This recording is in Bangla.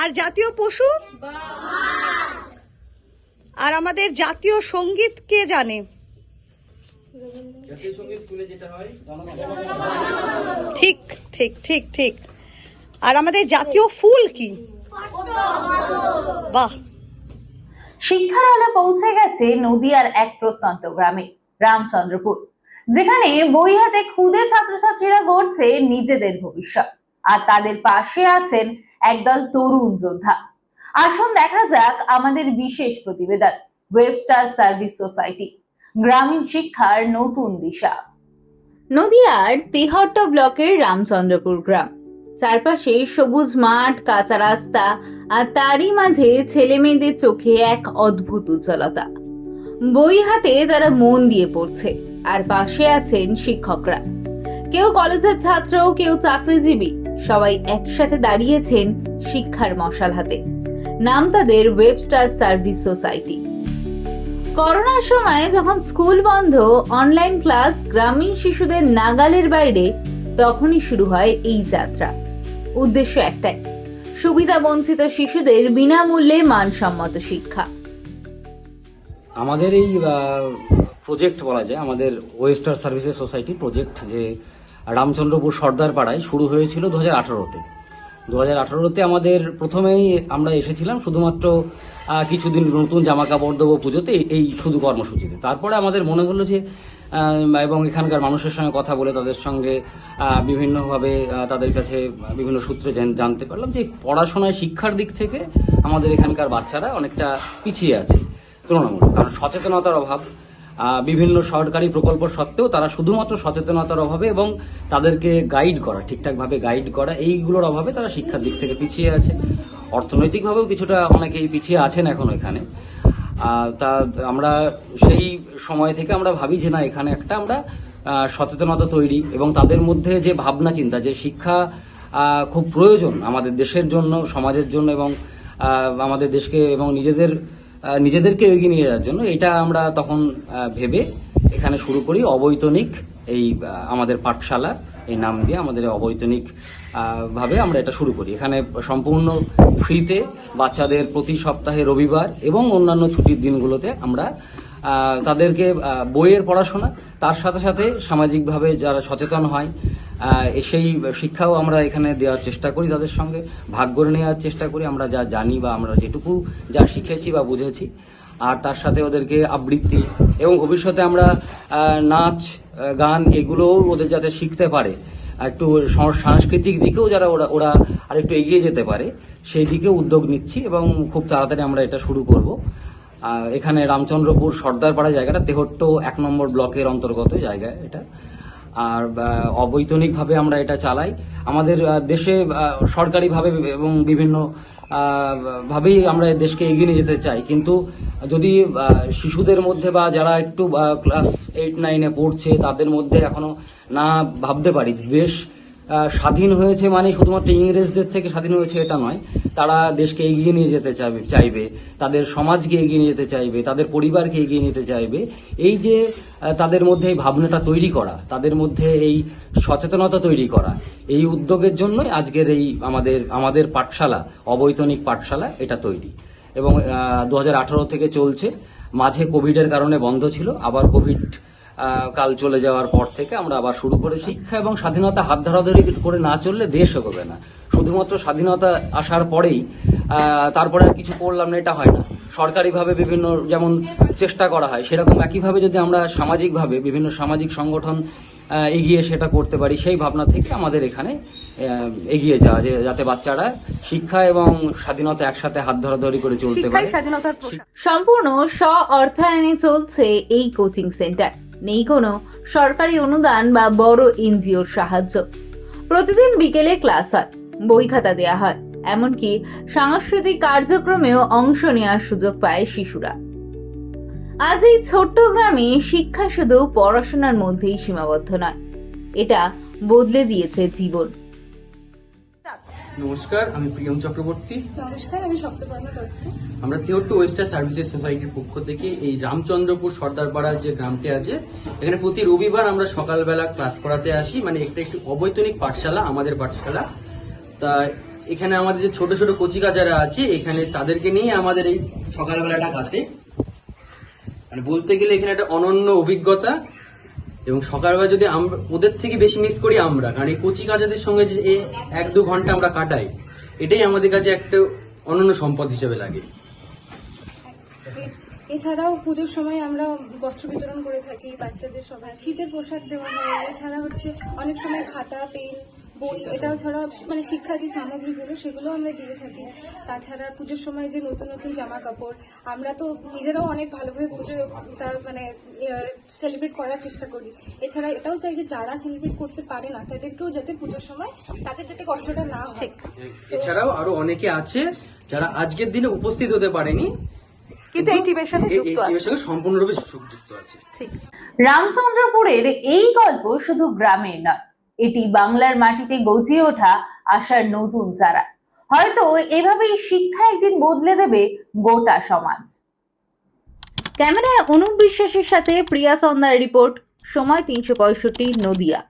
আর জাতীয় পশু? আর আমাদের জাতীয় সংগীত কে জানে? হয় ঠিক ঠিক ঠিক ঠিক। আর আমাদের জাতীয় ফুল কি? বাহ। শিক্ষার আলো পৌঁছে গেছে নদিয়ার এক প্রত্যন্ত গ্রামে রামচন্দ্রপুর যেখানে বই হাতে খুদে ছাত্রছাত্রীরা গড়ছে নিজেদের ভবিষ্যৎ। আর তাদের পাশে আছেন একদল তরুণ যোদ্ধা। আসুন দেখা যাক আমাদের বিশেষ প্রতিবেদন ওয়েবস্টার সার্ভিস সোসাইটি গ্রামীণ শিক্ষার নতুন দিশা। নদিয়ার তেহট্ট ব্লকের রামচন্দ্রপুর গ্রাম। চারপাশে সবুজ মাঠ, কাঁচা রাস্তা আর তারই মাঝে ছেলে মেয়েদের চোখে এক অদ্ভুত উজ্জ্বলতা। বই হাতে তারা মন দিয়ে পড়ছে আর পাশে আছেন শিক্ষকরা। কেউ কলেজের ছাত্র, কেউ চাকরিজীবী সবাই একসাথে দাঁড়িয়েছেন শিক্ষার মশাল হাতে। নাম তাদের ওয়েবস্টার সার্ভিস সোসাইটি করোনার সময় যখন স্কুল বন্ধ অনলাইন ক্লাস গ্রামীণ শিশুদের নাগালের বাইরে, তখনই শুরু হয় এই যাত্রা। উদ্দেশ্য একটাই, সুবিধা বঞ্চিত শিশুদের বিনামূল্যে মানসম্মত শিক্ষা। আমাদের এই প্রজেক্ট বলা যায়, আমাদের ওয়েস্টার সার্ভিসেস সোসাইটি প্রজেক্ট যে রামচন্দ্রপুর সর্দার পাড়ায় শুরু হয়েছিল দু হাজার আঠারোতে। দু হাজার আঠারোতে আমাদের প্রথমেই আমরা এসেছিলাম শুধুমাত্র কিছুদিন নতুন জামা কাপড় দেবো পুজোতে এই- শুধু কর্মসূচিতে। তারপরে আমাদের মনে হলো যে এবং এখানকার মানুষের সঙ্গে কথা বলে তাদের সঙ্গে বিভিন্নভাবে তাদের কাছে বিভিন্ন সূত্রে জানতে পারলাম যে পড়াশোনায় শিক্ষার দিক থেকে আমাদের এখানকার বাচ্চারা অনেকটা পিছিয়ে আছে, তুলনামূলক। কারণ সচেতনতার অভাব বিভিন্ন সরকারি প্রকল্প সত্ত্বেও তারা শুধুমাত্র সচেতনতার অভাবে এবং তাদেরকে গাইড করা, ঠিকঠাকভাবে গাইড করা, এইগুলোর অভাবে তারা শিক্ষার দিক থেকে পিছিয়ে আছে। অর্থনৈতিকভাবেও কিছুটা অনেকেই পিছিয়ে আছেন এখন এখানে। তা আমরা সেই সময় থেকে আমরা ভাবি যে না, এখানে একটা আমরা সচেতনতা তৈরি এবং তাদের মধ্যে যে ভাবনা, চিন্তা যে শিক্ষা খুব প্রয়োজন আমাদের দেশের জন্য, সমাজের জন্য এবং আমাদের দেশকে এবং নিজেদের নিজেদেরকে এগিয়ে নিয়ে যাওয়ার জন্য। এটা আমরা তখন ভেবে এখানে শুরু করি অবৈতনিক এই আমাদের পাঠশালা এই নাম দিয়ে আমাদের অবৈতনিক ভাবে আমরা এটা শুরু করি। এখানে সম্পূর্ণ ফ্রিতে বাচ্চাদের প্রতি সপ্তাহে রবিবার এবং অন্যান্য ছুটির দিনগুলোতে আমরা তাদেরকে বইয়ের পড়াশোনা, তার সাথে সাথে সামাজিকভাবে যারা সচেতন হয় সেই শিক্ষাও আমরা এখানে দেওয়ার চেষ্টা করি তাদের সঙ্গে, ভাগ করে নেওয়ার চেষ্টা করি, আমরা যা জানি বা আমরা যেটুকু যা শিখেছি বা বুঝেছি। আর তার সাথে ওদেরকে আবৃত্তি এবং ভবিষ্যতে আমরা নাচ গান এগুলোও ওদের যাতে শিখতে পারে। একটু সাংস্কৃতিক দিকেও যারা ওরা ওরা আর একটু এগিয়ে যেতে পারে, সেই দিকে উদ্যোগ নিচ্ছি এবং খুব তাড়াতাড়ি আমরা এটা শুরু করব। এখানে রামচন্দ্রপুর সর্দারপাড়া জায়গাটা, তেহট্ট এক নম্বর ব্লকের অন্তর্গত জায়গা এটা। আর অবৈতনিকভাবে আমরা এটা চালাই। আমাদের দেশে সরকারিভাবে এবং বিভিন্ন ভাবেই আমরা দেশকে এগিয়ে নিয়ে যেতে চাই। কিন্তু যদি শিশুদের মধ্যে বা যারা একটু ক্লাস এইট নাইনে পড়ছে, তাদের মধ্যে এখনও না ভাবতে পারি দেশ স্বাধীন হয়েছে মানে শুধুমাত্র ইংরেজদের থেকে স্বাধীন হয়েছে এটা নয়। তারা দেশকে এগিয়ে নিয়ে যেতে চাইবে চাইবে, তাদের সমাজকে এগিয়ে নিয়ে যেতে চাইবে, তাদের পরিবারকে এগিয়ে নিতে চাইবে। এই যে তাদের মধ্যে এই ভাবনাটা তৈরি করা, তাদের মধ্যে এই সচেতনতা তৈরি করা, এই উদ্যোগের জন্যই আজকের এই আমাদের আমাদের পাঠশালা, অবৈতনিক পাঠশালা এটা তৈরি। এবং দু হাজার আঠারো থেকে চলছে। মাঝে কোভিডের কারণে বন্ধ ছিল, আবার কোভিড কাল চলে যাওয়ার পর থেকে আমরা আবার শুরু করে শিক্ষা এবং স্বাধীনতা হাত ধরাধরি করে না চললে দেশ এগোবে না। শুধুমাত্র স্বাধীনতা আসার পরেই আহ, তারপরে আর কিছু করলাম না এটা হয় না। সরকারিভাবে বিভিন্ন যেমন চেষ্টা করা হয় সেরকম একইভাবে যদি আমরা সামাজিকভাবে বিভিন্ন সামাজিক সংগঠন আহ, এগিয়ে সেটা করতে পারি সেই ভাবনা থেকে আমাদের এখানে আহ, এগিয়ে যাওয়া যে যাতে বাচ্চারা শিক্ষা এবং স্বাধীনতা একসাথে হাত ধরাধরি করে চলতে পারে। স্বাধীনতার সম্পূর্ণ স্ব অর্থায়নে চলছে এই কোচিং সেন্টার। নেই কোনো সরকারি অনুদান বা বড় এনজিওর সাহায্য। প্রতিদিন বিকেলে ক্লাস হয়, বই খাতা দেওয়া হয়, এমনকি সাংস্কৃতিক কার্যক্রমেও অংশ নেওয়ার সুযোগ পায় শিশুরা। আজ এই ছোট্ট গ্রামে শিক্ষা শুধু পড়াশোনার মধ্যেই সীমাবদ্ধ নয়, এটা বদলে দিয়েছে জীবন। নমস্কার আমি প্রিয়ম চক্রবর্তী। নমস্কার আমি সপ্তপর্ণা দত্ত। আমরা তিহট্ট ওয়েস্টার সার্ভিসেস সোসাইটির পক্ষ থেকে এই রামচন্দ্রপুর সর্দারপাড়ার যে গ্রামটি আছে এখানে প্রতি রবিবার আমরা সকালবেলা ক্লাস করাতে আসি। মানে একটা একটি অবৈতনিক পাঠশালা আমাদের পাঠশালা। তা এখানে আমাদের যে ছোট ছোট কচি কাচারা আছে এখানে তাদেরকে নিয়ে আমাদের এই সকালবেলাটা কাটে। মানে বলতে গেলে এখানে একটা অনন্য অভিজ্ঞতা। এবং সকালবেলা যদি আমরা ওদের থেকে বেশি মিস করি আমরা, কারণ এই কচি কাজাদের সঙ্গে যে এক দু ঘণ্টা আমরা কাটাই, এটাই আমাদের কাছে একটা অনন্য সম্পদ হিসেবে লাগে। এছাড়াও পুজোর সময় আমরা বস্ত্র বিতরণ করে থাকি বাচ্চাদের সবাই শীতের পোশাক দেওয়া হয়। এছাড়া হচ্ছে অনেক সময় খাতা, পেন বই এটাও ছাড়া মানে শিক্ষার যে সামগ্রীগুলো সেগুলো আমরা দিয়ে থাকি। তাছাড়া পুজোর সময় যে নতুন নতুন জামা কাপড় আমরা তো নিজেরাও অনেক ভালোভাবে পুজো তার মানে সেলিব্রেট করার চেষ্টা করি। এছাড়া এটাও চাই যে যারা সেলিব্রেট করতে পারে না তাদেরকেও যাতে পুজোর সময় তাদের যাতে কষ্টটা না হয়। এছাড়াও আরও অনেকে আছে যারা আজকের দিনে উপস্থিত হতে পারেনি কিন্তু এই টিমের সাথে যুক্ত আছে। সঙ্গে সম্পূর্ণরূপে যুক্ত আছে। ঠিক। রামচন্দ্রপুরের এই গল্প শুধু গ্রামের নয় এটি বাংলার মাটিতে গজিয়ে ওঠা আশার নতুন চারা। হয়তো এভাবেই শিক্ষা একদিন বদলে দেবে গোটা সমাজ। ক্যামেরায় অনুপ বিশ্বাসের সাথে প্রিয়া সন্ধ্যার রিপোর্ট, সময় তিনশো পঁয়ষট্টি, নদিয়া।